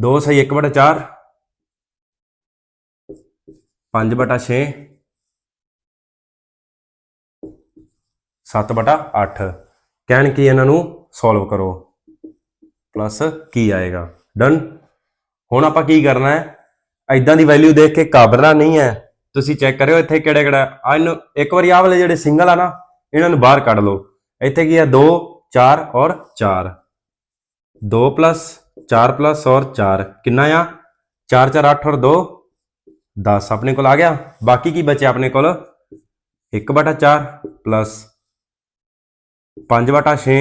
S1: ਦੋ ਸਹੀ 1 ਬਟਾ 4 5 ਬਟਾ 6 7 ਬਟਾ 8 ਕਹਿਣ ਕੀ ਇਹਨਾਂ ਨੂੰ? ਸੋਲਵ ਕਰੋ। ਪਲੱਸ ਕੀ ਆਏਗਾ? ਡਨ ਹੁਣ ਆਪਾਂ ਕੀ ਕਰਨਾ ਹੈ? ਐਦਾਂ ਦੀ ਵੈਲਿਊ ਦੇਖ ਕੇ ਘਬਰਾਣਾ ਨਹੀਂ ਹੈ। ਤੁਸੀਂ ਚੈੱਕ ਕਰਿਓ ਇੱਥੇ ਕਿਹੜਾ ਕਿਹੜਾ। ਆ ਇਹਨੂੰ ਇੱਕ ਵਾਰੀ ਆਹ ਵਾਲੇ ਜਿਹੜੇ ਸਿੰਗਲ ਆ ਨਾ, ਇਹਨਾਂ ਨੂੰ ਬਾਹਰ ਕੱਢ ਲਓ। ਇੱਥੇ ਕੀ ਹੈ 2 4 ਔਰ 4 2 ਪਲੱਸ 4 ਪਲੱਸ ਔਰ 4 ਕਿੰਨਾ ਆ? 4 4 8 ਔਰ 2 10 ਆਪਣੇ ਕੋਲ ਆ ਗਿਆ। ਬਾਕੀ ਕੀ ਬਚਿਆ ਆਪਣੇ ਕੋਲ? 1 ਬਟਾ 4 ਪਲੱਸ 5 ਬਟਾ 6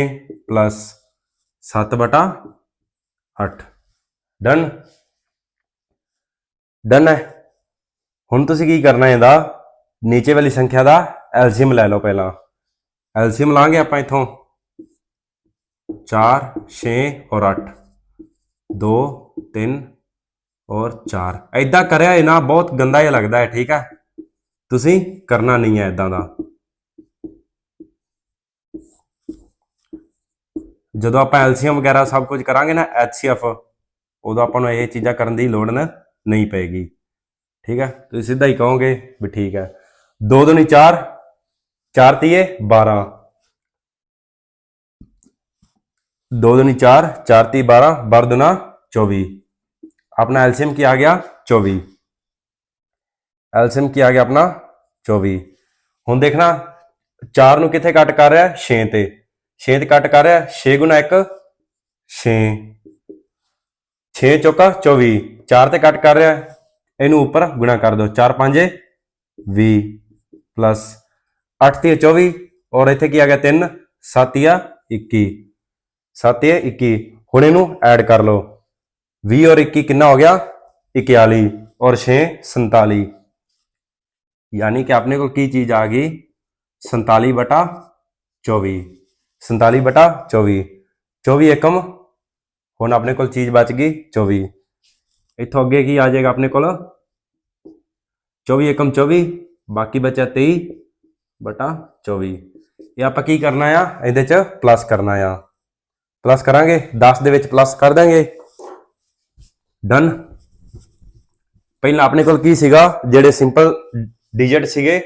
S1: ਪਲੱਸ 7 ਬਟਾ 8 ਡਨ ਡਨ ਹੈ? ਹੁਣ ਤੁਸੀਂ ਕੀ ਕਰਨਾ ਹੈ ਇਹਦਾ? ਨੀਚੇ ਵਾਲੀ ਸੰਖਿਆ ਦਾ ਐਲਸੀਐਮ ਲੈ ਲਓ ਪਹਿਲਾਂ। ਐਲਸੀਐਮ ਲਾਂਗੇ ਆਪਾਂ ਇਥੋਂ। 4 6 ਔਰ 8 2 3 ਔਰ 4 ਐਦਾਂ ਕਰਿਆ ਇਹ ਨਾ, ਬਹੁਤ ਗੰਦਾ ਜਿਹਾ ਲੱਗਦਾ ਹੈ, ਠੀਕ ਹੈ? ਤੁਸੀਂ ਕਰਨਾ ਨਹੀਂ ਹੈ ਐਦਾਂ ਦਾ। ਜਦੋਂ ਆਪਾਂ ਐਲਸੀਐਮ ਵਗੈਰਾ ਸਭ ਕੁਝ ਕਰਾਂਗੇ ਨਾ ਐਚਸੀਐਫ ਉਦੋਂ ਆਪਾਂ ਨੂੰ ਇਹ ਚੀਜ਼ਾਂ ਕਰਨ ਦੀ ਲੋੜ ਨਹੀਂ ਪਏਗੀ। ਠੀਕ ਹੈ ਤੁਸੀਂ ਸਿੱਧਾ ਹੀ ਕਹੋਗੇ ਵੀ ਠੀਕ ਹੈ 2 ਦੁਨੀ 4 4 ਤੀਏ 12 2 ਦੁਨੀ 4 4 ਤੀ 12 12 ਦੁਨਾ 24 अपना एलसीएम ਕੀ ਆ ਗਿਆ 24 ਐਲਸੀਐਮ ਕੀ ਆ ਗਿਆ ਆਪਣਾ 24 ਹੁਣ ਦੇਖਣਾ 4 ਨੂੰ ਕਿੱਥੇ ਕੱਟ ਕਰ ਰਿਹਾ 6 ਤੇ 6 ਤੇ ਕੱਟ ਕਰ ਰਿਹਾ 6 ਗੁਣਾ 1 6 6 ਚੌਕਾ 24 4 ਤੇ ਕੱਟ ਕਰ ਰਿਹਾ ਇਹਨੂੰ ਉੱਪਰ ਗੁਣਾ ਕਰ ਦਿਓ 4 5 20 ਪਲੱਸ 8 ਤੇ 24 ਔਰ ਇੱਥੇ ਕੀ ਆ ਗਿਆ 3 7 ਆ 21 7 ਆ 21 ਹੁਣ ਇਹਨੂੰ ਐਡ ਕਰ ਲਓ 20 ਔਰ 21 ਕਿੰਨਾ ਹੋ ਗਿਆ 41 ਔਰ 6 47 ਯਾਨੀ ਕਿ ਆਪਣੇ ਕੋਲ ਕੀ ਚੀਜ਼ ਆ ਗਈ 47 ਬਟਾ 24 47 ਬਟਾ 24 24 ਏਕਮ, ਹੁਣ ਆਪਣੇ ਕੋਲ ਚੀਜ਼ ਬਚ ਗਈ 24 ਇੱਥੋਂ ਅੱਗੇ ਕੀ ਆ ਜਾਏਗਾ ਆਪਣੇ ਕੋਲ? 24 ਏਕਮ 24 ਬਾਕੀ ਬਚਿਆ 23 ਬਟਾ 24 ਇਹ ਆਪਾਂ ਕੀ ਕਰਨਾ ਆ? ਇਹਦੇ ਚ ਪਲੱਸ ਕਰਨਾ ਆ। ਪਲੱਸ ਕਰਾਂਗੇ 10 ਦੇ ਵਿੱਚ ਪਲੱਸ ਕਰ ਦਾਂਗੇ ਡਨ ਪਹਿਲਾਂ ਆਪਣੇ ਕੋਲ ਕੀ ਸੀਗਾ? ਜਿਹੜੇ ਸਿੰਪਲ ਡਿਜਿਟ ਸੀਗੇ,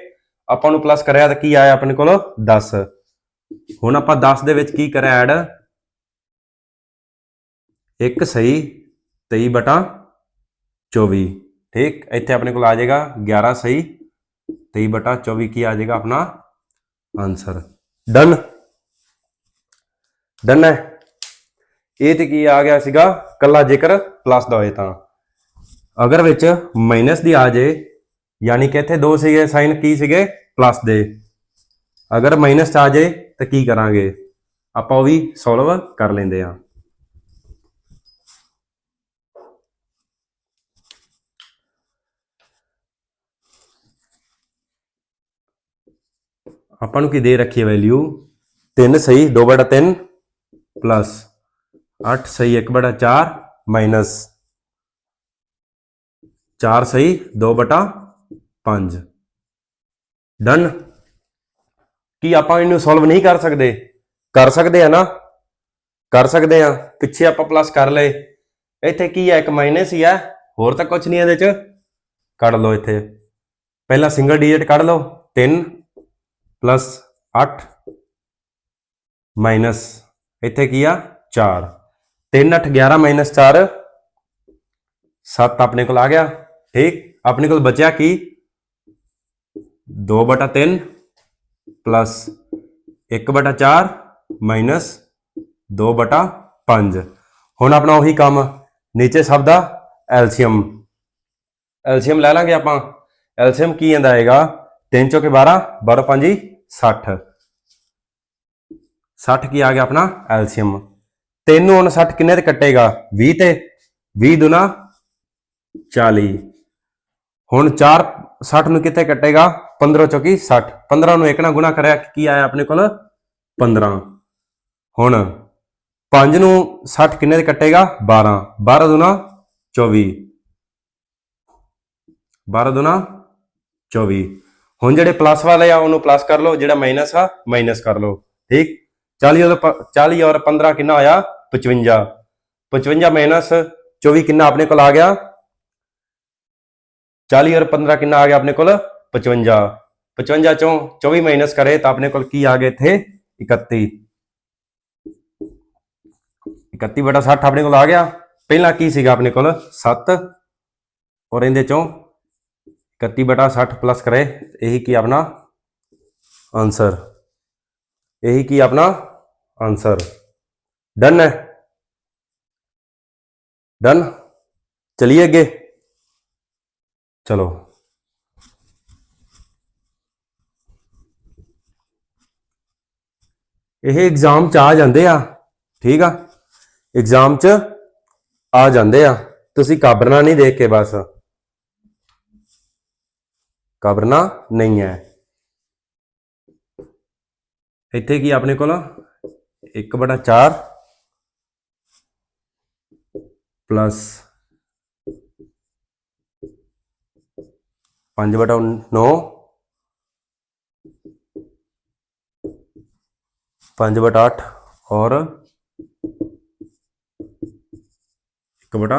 S1: ਆਪਾਂ ਨੂੰ ਪਲੱਸ ਕਰਿਆ ਤਾਂ ਕੀ ਆਇਆ ਆਪਣੇ ਕੋਲ? 10 ਹੁਣ ਆਪਾਂ 10 ਦੇ ਵਿੱਚ ਕੀ ਕਰਿਆ ਐਡ ਇੱਕ ਸਹੀ 23 ਬਟਾ 24 ਠੀਕ ਇੱਥੇ ਆਪਣੇ ਕੋਲ ਆ ਜਾਏਗਾ 11 ਸਹੀ 23 ਬਟਾ 24 ਕੀ ਆ ਜਾਏਗਾ ਆਪਣਾ ਆਨਸਰ ਡਨ ਡਨ ਹੈ ਇਹ ਤੇ ਕੀ ਆ ਗਿਆ ਸੀਗਾ ਕੱਲਾ ਜੇਕਰ ਪਲੱਸ ਦਾ ਹੋਏ ਤਾਂ ਅਗਰ ਵਿੱਚ ਮਾਈਨਸ ਦੀ ਆ ਜੇ ਯਾਨੀ ਕਿ ਇੱਥੇ ਦੋ ਸੀਗੇ ਸਾਈਨ ਕੀ ਸੀਗੇ ਪਲੱਸ ਦੇ ਅਗਰ ਮਾਈਨਸ ਚ ਆ ਜੇ ਤਾਂ ਕੀ ਕਰਾਂਗੇ ਆਪਾਂ ਉਹ ਵੀ ਸੋਲਵ ਕਰ ਲੈਂਦੇ ਆ ਆਪਾਂ ਨੂੰ ਕੀ ਦੇ ਰੱਖੀ ਹੈ ਵੈਲਿਊ 3 ਸਹੀ 2 ਬਟਾ 3 ਪਲੱਸ 8 ਸਹੀ 1 ਬਟਾ 4 ਮਾਈਨਸ 4 ਸਹੀ 2 ਬਟਾ 5 ਡਨ ਕੀ ਆਪਾਂ ਇਹਨੂੰ ਸੋਲਵ ਨਹੀਂ ਕਰ ਸਕਦੇ? ਕਰ ਸਕਦੇ ਆ ਨਾ? ਕਰ ਸਕਦੇ ਆ। ਪਿੱਛੇ ਆਪਾਂ ਪਲੱਸ ਕਰ ਲਏ। ਇੱਥੇ ਕੀ ਹੈ? ਇੱਕ ਮਾਈਨਸ ਹੀ ਹੈ। ਹੋਰ ਤਾਂ ਕੁਝ ਨਹੀਂ ਇਹਦੇ ਚ। ਕੱਢ ਲਓ ਇੱਥੇ। ਪਹਿਲਾਂ ਸਿੰਗਲ ਡਿਜਿਟ ਕੱਢ ਲਓ। 3 ਪਲੱਸ 8 ਮਾਈਨਸ ਇੱਥੇ ਕੀ ਆ? 4 3 8 11 ਮਾਈਨਸ 4 7 ਆਪਣੇ ਕੋਲ ਆ ਗਿਆ। ਠੀਕ? ਆਪਣੇ ਕੋਲ ਬਚਿਆ ਕੀ? 2 ਬਟਾ 3 ਪਲੱਸ 1 ਬਟਾ 4 ਮਾਈਨਸ 2 ਬਟਾ 5 ਹੁਣ ਆਪਣਾ ਉਹੀ ਕੰਮ, ਨੀਚੇ ਸਭ ਦਾ ਐਲਸੀਅਮ। ਐਲਸੀਅਮ ਲੈ ਲਾਂਗੇ ਆਪਾਂ। ਐਲਸੀਅਮ ਕੀ ਆਂਦਾ ਆਏਗਾ 3 ਚੌਕੇ 12 12 5 60 60 ਕੀ ਆ ਗਿਆ ਆਪਣਾ? ਐਲਸੀਅਮ। 3 ਨੂੰ ਹੁਣ 60 ਕਿੰਨੇ ਤੇ ਕੱਟੇਗਾ? 20 ਤੇ। 20 ਦੁਨਾ 40 ਹੁਣ 4 60 ਨੂੰ ਕਿੱਥੇ ਕੱਟੇਗਾ? 15 ਚੌਕੀ 60 15 ਨੂੰ 1 ਨਾਲ ਗੁਣਾ ਕਰਿਆ, ਕੀ ਆਇਆ ਆਪਣੇ ਕੋਲ? 15 ਹੁਣ 5 ਨੂੰ 60 ਕਿੰਨੇ ਤੇ ਕੱਟੇਗਾ? 12 12 ਦੁਨਾ 24 12 ਦੁਨਾ 24 ਹੁਣ ਜਿਹੜੇ ਪਲੱਸ ਵਾਲੇ ਆ, ਉਹਨੂੰ ਪਲੱਸ ਕਰ ਲਓ, ਜਿਹੜਾ ਮਾਈਨਸ ਆ ਮਾਈਨਸ ਕਰ ਲਓ। ਠੀਕ? 40 ਔਰ ਪ- 40 ਔਰ 15 ਕਿੰਨਾ ਆਇਆ? 55 55 ਮਾਈਨਸ 24 ਕਿੰਨਾ ਆਪਣੇ ਕੋਲ ਆ ਗਿਆ? 40 ਔਰ 15 ਕਿੰਨਾ ਆ ਗਿਆ ਆਪਣੇ ਕੋਲ? 55 55 ਚੋਂ 24 ਮਾਈਨਸ ਕਰੇ ਤਾਂ ਆਪਣੇ ਕੋਲ ਕੀ ਆ ਗਿਆ ਇੱਥੇ? 31 31 ਬਟਾ 60 ਆਪਣੇ ਕੋਲ ਆ ਗਿਆ। ਪਹਿਲਾਂ ਕੀ ਸੀਗਾ ਆਪਣੇ ਕੋਲ? 7 ਔਰ ਇਹਦੇ ਚੋਂ 31 ਬਟਾ 60 ਪਲੱਸ ਕਰੇ, ਇਹੀ ਕੀ ਆਪਣਾ ਆਨਸਰ ਇਹੀ ਕੀ ਆਪਣਾ ਆਨਸਰ ਡਨ ਹੈ? ਡਨ ਚਲਿए ਅੱਗੇ? ਚਲੋ। ਇਹ ਐਗਜ਼ਾਮ ਚ ਆ ਜਾਂਦੇ ਆ, ਠੀਕ ਆ? ਐਗਜ਼ਾਮ ਚ ਆ ਜਾਂਦੇ ਆ। ਤੁਸੀਂ ਕਾਬਰਨਾ ਨਹੀਂ ਦੇਖ ਕੇ ਬਸ। ਕਾਬਰਨਾ ਨਹੀਂ ਹੈ ਇੱਥੇ ਕੀ ਆਪਣੇ ਕੋਲ 1 ਬਟਾ 4 ਪਲੱਸ 5 ਬਟਾ 9 5 ਬਟਾ 8 और 1 बटा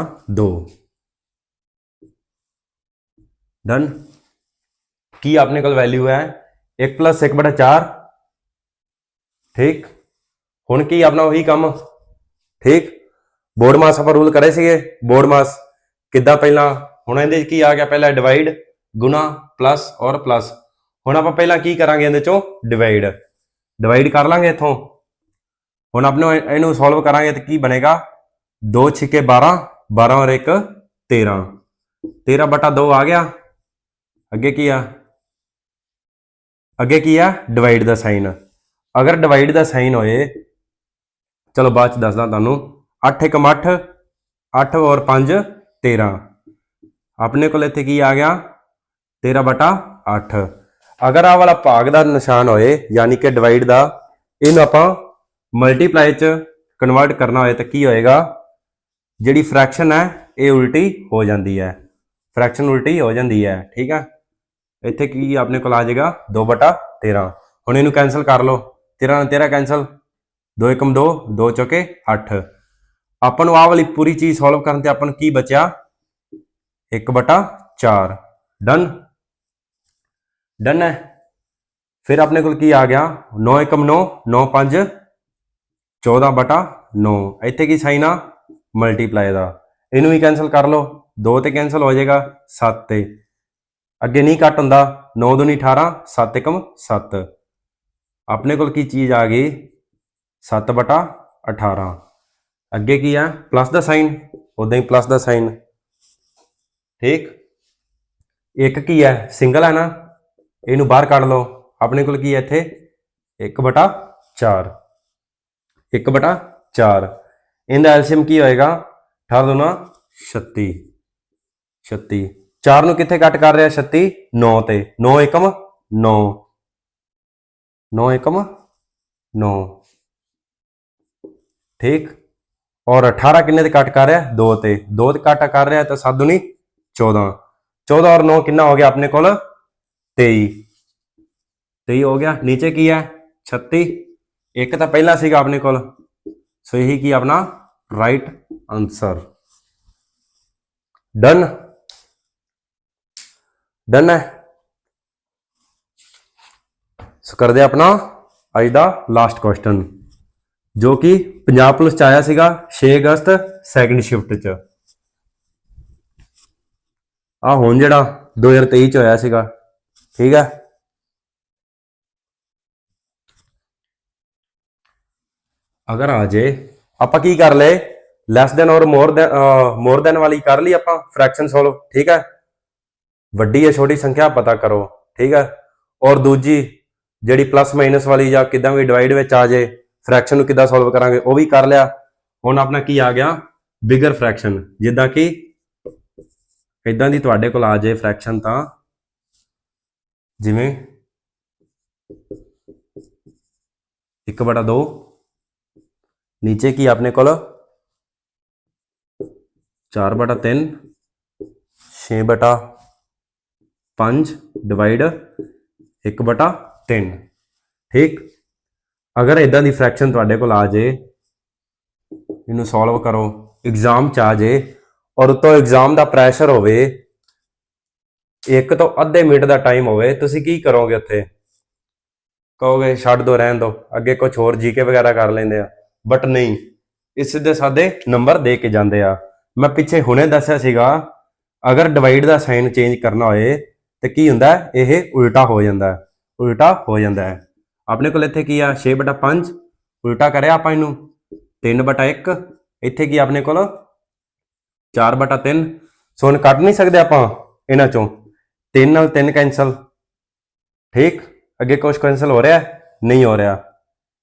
S1: 2 डन ਕੀ ਆਪਣੇ ਕੋਲ ਵੈਲਿਊ ਹੈ? 1 1 ਬਟਾ 4 ਠੀਕ। ਹੁਣ ਕੀ ਆਪਣਾ ਉਹੀ ਕੰਮ? ਠੀਕ। ਬੋਰਡ ਮਾਸ ਆਪਾਂ ਰੂਲ ਕਰੇ ਸੀਗੇ। ਬੋਰਡ ਮਾਸ ਕਿੱਦਾਂ ਪਹਿਲਾਂ? ਹੁਣ ਇਹਦੇ 'ਚ ਕੀ ਆ ਗਿਆ? ਪਹਿਲਾਂ ਡਿਵਾਈਡ ਗੁਣਾ ਪਲੱਸ ਔਰ ਪਲੱਸ ਹੁਣ ਆਪਾਂ ਪਹਿਲਾਂ ਕੀ ਕਰਾਂਗੇ ਇਹਦੇ ਚੋਂ? ਡਿਵਾਈਡ ਡਿਵਾਈਡ ਕਰ ਲਾਂਗੇ ਇੱਥੋਂ। ਹੁਣ ਆਪਣਾ ਇਹਨੂੰ ਸੋਲਵ ਕਰਾਂਗੇ ਤਾਂ ਕੀ ਬਣੇਗਾ? 2 ਛਿੱਕੇ 12 12 ਔਰ 1 13 13 ਬਟਾ 2 ਆ ਗਿਆ। ਅੱਗੇ ਕੀ ਆ? ਅੱਗੇ ਕੀ ਆ? ਡਿਵਾਈਡ ਦਾ ਸਾਈਨ ਅਗਰ ਡਿਵਾਈਡ ਦਾ ਸਾਈਨ ਹੋਏ, ਚਲੋ ਬਾਅਦ ਚ ਦੱਸਦਾ ਤੁਹਾਨੂੰ। 8 1 8 8 ਔਰ 5 13 ਆਪਣੇ ਕੋਲ ਇੱਥੇ ਕੀ ਆ ਗਿਆ? 13 ਬਟਾ 8 ਅਗਰ ਆ ਵਾਲਾ ਭਾਗ ਦਾ ਨਿਸ਼ਾਨ ਹੋਏ, ਯਾਨੀ ਕਿ ਡਿਵਾਈਡ ਦਾ, ਇਹਨੂੰ ਆਪਾਂ ਮਲਟੀਪਲਾਈ ਚ ਕਨਵਰਟ ਕਰਨਾ ਹੋਏ ਤਾਂ ਕੀ ਹੋਏਗਾ? ਜਿਹੜੀ ਫ੍ਰੈਕਸ਼ਨ ਹੈ, ਇਹ ਉਲਟੀ ਹੋ ਜਾਂਦੀ ਹੈ। ਫ੍ਰੈਕਸ਼ਨ ਉਲਟੀ ਹੋ ਜਾਂਦੀ ਹੈ, ਠੀਕ ਹੈ ਇੱਥੇ ਕੀ ਆਪਣੇ ਕੋਲ ਆ ਜਾਏਗਾ? 2 ਬਟਾ 13 ਹੁਣ ਇਹਨੂੰ ਕੈਨਸਲ ਕਰ ਲਓ। 13 ਨਾਲ 13 ਕੈਨਸਲ 2 1 2 2 ਚੌਕੇ 8 ਆਪਾਂ ਨੂੰ ਆਹ ਵਾਲੀ ਪੂਰੀ ਚੀਜ਼ ਸੋਲਵ ਕਰਨ ਤੇ ਆਪਾਂ ਨੂੰ ਕੀ ਬਚਿਆ? 1 ਬਟਾ 4 ਡਨ ਡਨ ਹੈ। ਫਿਰ ਆਪਣੇ ਕੋਲ ਕੀ ਆ ਗਿਆ? 9 1 9 9 5 14 ਬਟਾ 9 ਇੱਥੇ ਕੀ ਸਾਈਨ ਆ? ਮਲਟੀਪਲਾਈ ਦਾ। ਇਹਨੂੰ ਵੀ ਕੈਨਸਲ ਕਰ ਲਓ। 2 ਤੇ ਕੈਨਸਲ ਹੋ ਜਾਏਗਾ 7 ਤੇ। ਅੱਗੇ ਨਹੀਂ ਕੱਟ ਹੁੰਦਾ 9 ਦੁਨੀ 18 7 1 7 ਆਪਣੇ ਕੋਲ ਕੀ ਚੀਜ਼ ਆ ਗਈ? 7 ਬਟਾ 18 ਅੱਗੇ ਕੀ ਆ? ਪਲੱਸ ਦਾ ਸਾਈਨ ਉਦਾਂ ਹੀ ਪਲੱਸ ਦਾ ਸਾਈਨ ਠੀਕ? ਇੱਕ ਕੀ ਹੈ ਸਿੰਗਲ ਹੈ ਨਾ। ਇਹਨੂੰ ਬਾਹਰ ਕੱਢ ਲਓ। ਆਪਣੇ ਕੋਲ ਕੀ ਹੈ ਇੱਥੇ? 1 ਬਟਾ 4 1 ਬਟਾ 4 ਇਹਦਾ ਐਲਸੀਐਮ ਕੀ ਹੋਏਗਾ? 18 ਦੁਨਾ 36 36 4 ਨੂੰ ਕਿੱਥੇ ਕੱਟ ਕਰ ਰਿਹਾ 36 9 ਤੇ 9 ਏਕਮ 9 9 ਏਕਮ 9 ਠੀਕ ਔਰ 18 ਕਿੰਨੇ ਤੇ ਕੱਟ ਕਰ ਰਿਹਾ 2 ਤੇ 2 ਤੇ ਕੱਟ ਕਰ ਰਿਹਾ ਤਾਂ 7 ਦੁਨੀ 14 14 ਔਰ 9 ਕਿੰਨਾ ਹੋ ਗਿਆ ਆਪਣੇ ਕੋਲ 23 23 ਹੋ ਗਿਆ ਨੀਚੇ ਕੀ ਹੈ 36 ਇੱਕ ਤਾਂ ਪਹਿਲਾਂ ਸੀਗਾ ਆਪਣੇ ਕੋਲ ਸੋ ਇਹੀ ਕੀ ਆਪਣਾ ਰਾਈਟ ਆਨਸਰ ਡਨ ਡਨ ਹੈ? ਸੋ ਕਰਦੇ ਆਪਣਾ ਅੱਜ ਦਾ ਲਾਸਟ ਕੁਐਸਚਨ ਜੋ ਕਿ ਪੰਜਾਬ ਪੁਲਿਸ ਚ ਆਇਆ ਸੀਗਾ 6 ਅਗਸਤ ਸੈਕੰਡ ਸ਼ਿਫਟ ਚ। ਆ ਹੁਣ ਜਿਹੜਾ 2023 ਚ ਹੋਇਆ ਸੀਗਾ, ਠੀਕ ਹੈ? ਅਗਰ ਆ ਜੇ, ਆਪਾਂ ਕੀ ਕਰ ਲਏ? ਲੈਸ ਦੈਨ ਔਰ ਮੋਰ ਦੈਨ ਮੋਰ ਦੈਨ ਵਾਲੀ ਕਰ ਲਈ ਆਪਾਂ ਫ੍ਰੈਕਸ਼ਨ ਸੋਲਵ ਠੀਕ ਹੈ? ਵੱਡੀ ਜਾਂ ਛੋਟੀ ਸੰਖਿਆ, ਪਤਾ ਕਰੋ, ਠੀਕ ਹੈ? ਔਰ ਦੂਜੀ, ਜਿਹੜੀ ਪਲੱਸ ਮਾਈਨਸ ਵਾਲੀ ਜਾਂ ਕਿਦਾਂ ਵੀ ਡਿਵਾਈਡ ਵਿੱਚ ਆ ਜੇ ਫ੍ਰੈਕਸ਼ਨ ਨੂੰ ਕਿਦਾਂ ਸੋਲਵ ਕਰਾਂਗੇ, ਉਹ ਵੀ ਕਰ ਲਿਆ। ਹੁਣ ਆਪਣਾ ਕੀ ਆ ਗਿਆ? ਬਿਗਰ ਫ੍ਰੈਕਸ਼ਨ ਜਿੱਦਾਂ ਕਿ ਇਦਾਂ ਦੀ ਤੁਹਾਡੇ ਕੋਲ ਆ ਜੇ ਫ੍ਰੈਕਸ਼ਨ ਤਾਂ ਜਿਵੇਂ 1 ਬਟਾ 2 ਨੀਚੇ ਕੀ ਆਪਣੇ ਕੋਲ? 4 ਬਟਾ 3 6 ਬਟਾ 5 ਡਿਵਾਈਡ 1 ਬਟਾ 3 ਠੀਕ? ਅਗਰ ਇਦਾਂ ਦੀ ਫ੍ਰੈਕਸ਼ਨ ਤੁਹਾਡੇ ਕੋਲ ਆ ਜੇ, ਇਹਨੂੰ ਸੋਲਵ ਕਰੋ। ਐਗਜ਼ਾਮ ਚ ਆ ਜੇ ਔਰ ਉਤੋਂ ਐਗਜ਼ਾਮ ਦਾ ਪ੍ਰੈਸ਼ਰ ਹੋਵੇ, ਇੱਕ ਤੋਂ ਅੱਧੇ ਮਿੰਟ ਦਾ ਟਾਈਮ ਹੋਵੇ, ਤੁਸੀਂ ਕੀ ਕਰੋਗੇ ਉੱਥੇ? ਕਹੋਗੇ, ਛੱਡ ਦੋ, ਰਹਿਣ ਦੋ। ਅੱਗੇ ਕੁਝ ਹੋਰ ਜੀਕੇ ਵਗੈਰਾ ਕਰ ਲੈਂਦੇ ਆ। ਬਟ ਨਹੀਂ, ਇਹ ਸਿੱਧੇ ਸਾਦੇ ਨੰਬਰ ਦੇ ਕੇ ਜਾਂਦੇ ਆ। ਮੈਂ ਪਿੱਛੇ ਹੁਣੇ ਦੱਸਿਆ ਸੀਗਾ, ਅਗਰ ਡਿਵਾਈਡ ਦਾ ਸਾਈਨ ਚੇਂਜ ਕਰਨਾ ਹੋਏ ਤੇ ਕੀ ਹੁੰਦਾ ਇਹ ਉਲਟਾ ਹੋ ਜਾਂਦਾ ਹੈ, ਉਲਟਾ ਹੋ ਜਾਂਦਾ ਹੈ। ਆਪਣੇ ਕੋਲ ਇੱਥੇ ਕੀ ਆ? 6/5 ਉਲਟਾ ਕਰਿਆ ਆਪਾਂ ਇਹਨੂੰ। 3/1 ਇੱਥੇ ਕੀ ਆਪਣੇ ਕੋਲ? 4/3 ਸੋ ਹੁਣ ਕੱਟ ਨਹੀਂ ਸਕਦੇ ਆਪਾਂ ਇਹਨਾਂ ਚੋਂ। 3 ਨਾਲ 3 ਕੈਨਸਲ ਠੀਕ? ਅੱਗੇ ਕੁਝ ਕੈਨਸਲ ਹੋ ਰਿਹਾ ਨਹੀਂ ਹੋ ਰਿਹਾ।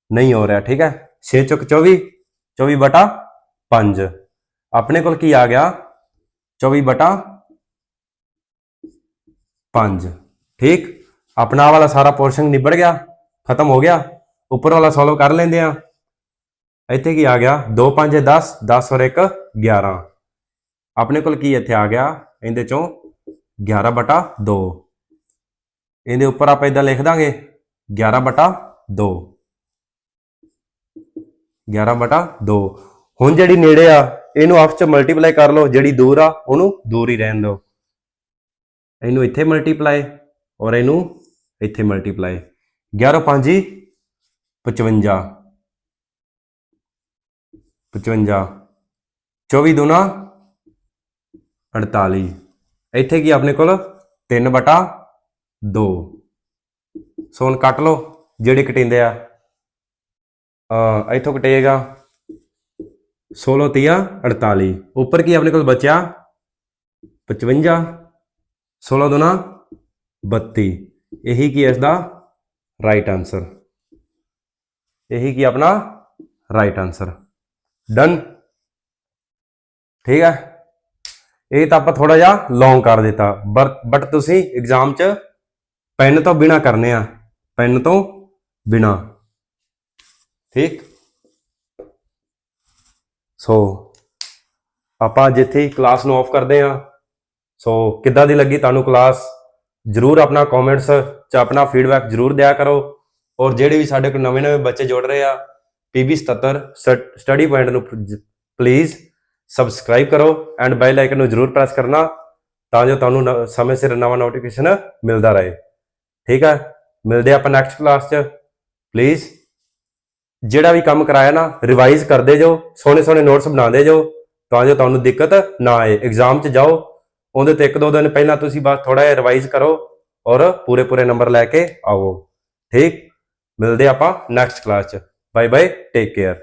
S1: ਨਹੀਂ ਹੋ ਰਿਹਾ, ਠੀਕ ਹੈ? 6 ਚੁੱਕ 24 24 ਬਟਾ 5 ਆਪਣੇ ਕੋਲ ਕੀ ਆ ਗਿਆ? 24 ਬਟਾ 5 ਠੀਕ? ਆਪਣਾ ਵਾਲਾ ਸਾਰਾ ਪੋਰਸ਼ਨ ਨਿਬੜ ਗਿਆ, ਖਤਮ ਹੋ ਗਿਆ। ਉੱਪਰ ਵਾਲਾ ਸੋਲਵ ਕਰ ਲੈਂਦੇ ਆ ਇੱਥੇ ਕੀ ਆ ਗਿਆ? 2 5 10 10 ਔਰ 1 11 ਆਪਣੇ ਕੋਲ ਕੀ ਇੱਥੇ ਆ ਗਿਆ? ਇਹਦੇ ਚੋਂ 11 ਬਟਾ 2 ਇਹਦੇ ਉੱਪਰ ਆਪਾਂ ਇਦਾਂ ਲਿਖ ਦਾਂਗੇ 11 ਬਟਾ 2 11 ਬਟਾ 2 ਹੁਣ ਜਿਹੜੀ ਨੇੜੇ ਆ, ਇਹਨੂੰ ਆਪਸ ਚ ਮਲਟੀਪਲਾਈ ਕਰ ਲਓ, ਜਿਹੜੀ ਦੂਰ ਆ, ਉਹਨੂੰ ਦੂਰ ਹੀ ਰਹਿਣ ਦਿਓ। ਇਹਨੂੰ ਇੱਥੇ ਮਲਟੀਪਲਾਈ ਔਰ ਇਹਨੂੰ ਇੱਥੇ ਮਲਟੀਪਲਾਈ 11 5 55 55 24 ਦੁਨਾ 48 ਇੱਥੇ ਕੀ ਆਪਣੇ ਕੋਲ? 3 ਬਟਾ 2 ਸੋ ਹੁਣ ਕੱਟ ਲਓ ਜਿਹੜੇ ਕਟਿੰਦੇ ਆ। ਅ ਇੱਥੋਂ ਕਟੇਗਾ 16 ਤੀਆ 48 ਉੱਪਰ ਕੀ ਆਪਣੇ ਕੋਲ ਬਚਿਆ? 55 16 ਦੁਨਾ 32 ਇਹੀ ਕੀ ਹੈ ਇਸ ਦਾ ਰਾਈਟ ਆਨਸਰ ਇਹੀ ਕੀ ਆਪਣਾ? ਰਾਈਟ ਆਨਸਰ ਡਨ ਠੀਕ ਹੈ? ਇਹ ਤਾਂ ਆਪਾਂ ਥੋੜਾ ਜਿਹਾ ਲੌਂਗ ਕਰ ਦਿੱਤਾ। ਬਟ ਤੁਸੀਂ ਐਗਜ਼ਾਮ 'ਚ ਪੈਨ ਤੋਂ ਬਿਨਾ ਕਰਨੇ ਆ। ਪੈਨ ਤੋਂ ਬਿਨਾ। ਠੀਕ? ਸੋ ਆਪਾਂ ਜਿੱਥੇ ਕਲਾਸ ਨੂੰ ਆਫ ਕਰਦੇ ਆ ਸੋ ਕਿੱਦਾਂ ਦੀ ਲੱਗੀ ਤੁਹਾਨੂੰ ਕਲਾਸ ਜਰੂਰ ਆਪਣਾ ਕਮੈਂਟਸ 'ਚ ਆਪਣਾ ਫੀਡਬੈਕ ਜਰੂਰ ਦਿਆ ਕਰੋ। ਔਰ ਜਿਹੜੇ ਵੀ ਸਾਡੇ ਕੋਲ ਨਵੇਂ-ਨਵੇਂ ਬੱਚੇ ਜੁੜ ਰਹੇ ਆ ਪੀਬੀ 77 ਸਟੱਡੀ ਪੁਆਇੰਟ ਨੂੰ ਪਲੀਜ਼ ਸਬਸਕ੍ਰਾਈਬ ਕਰੋ ਐਂਡ ਬੈਲ ਆਈਕਨ ਨੂੰ ਜਰੂਰ ਪ੍ਰੈਸ ਕਰਨਾ ਤਾਂ ਜੋ ਤੁਹਾਨੂੰ ਨ- ਸਮੇਂ ਸਿਰ ਨਵਾਂ ਨੋਟੀਫਿਕੇਸ਼ਨ ਮਿਲਦਾ ਰਹੇ। ਠੀਕ ਹੈ ਮਿਲਦੇ ਆਪਾਂ ਨੈਕਸਟ ਕਲਾਸ 'ਚ। ਪਲੀਜ਼ ਜਿਹੜਾ ਵੀ ਕੰਮ ਕਰਾਇਆ ਨਾ ਰਿਵਾਈਜ਼ ਕਰਦੇ ਜੋ ਸੋਹਣੇ ਸੋਹਣੇ ਨੋਟਸ ਬਣਾਉਂਦੇ ਜਾਓ ਤਾਂ ਜੋ ਤੁਹਾਨੂੰ ਦਿੱਕਤ ਨਾ ਆਏ। ਐਗਜ਼ਾਮ 'ਚ ਜਾਓ ਉਹਦੇ ਤੇ ਇੱਕ ਦੋ ਦਿਨ ਪਹਿਲਾਂ ਤੁਸੀਂ ਬਸ ਥੋੜਾ ਜਿਹਾ ਰਿਵਾਈਜ਼ ਕਰੋ ਔਰ ਪੂਰੇ ਪੂਰੇ ਨੰਬਰ ਲੈ ਕੇ ਆਓ। ਠੀਕ? ਮਿਲਦੇ ਆਪਾਂ ਨੈਕਸਟ ਕਲਾਸ 'ਚ। Bye bye take care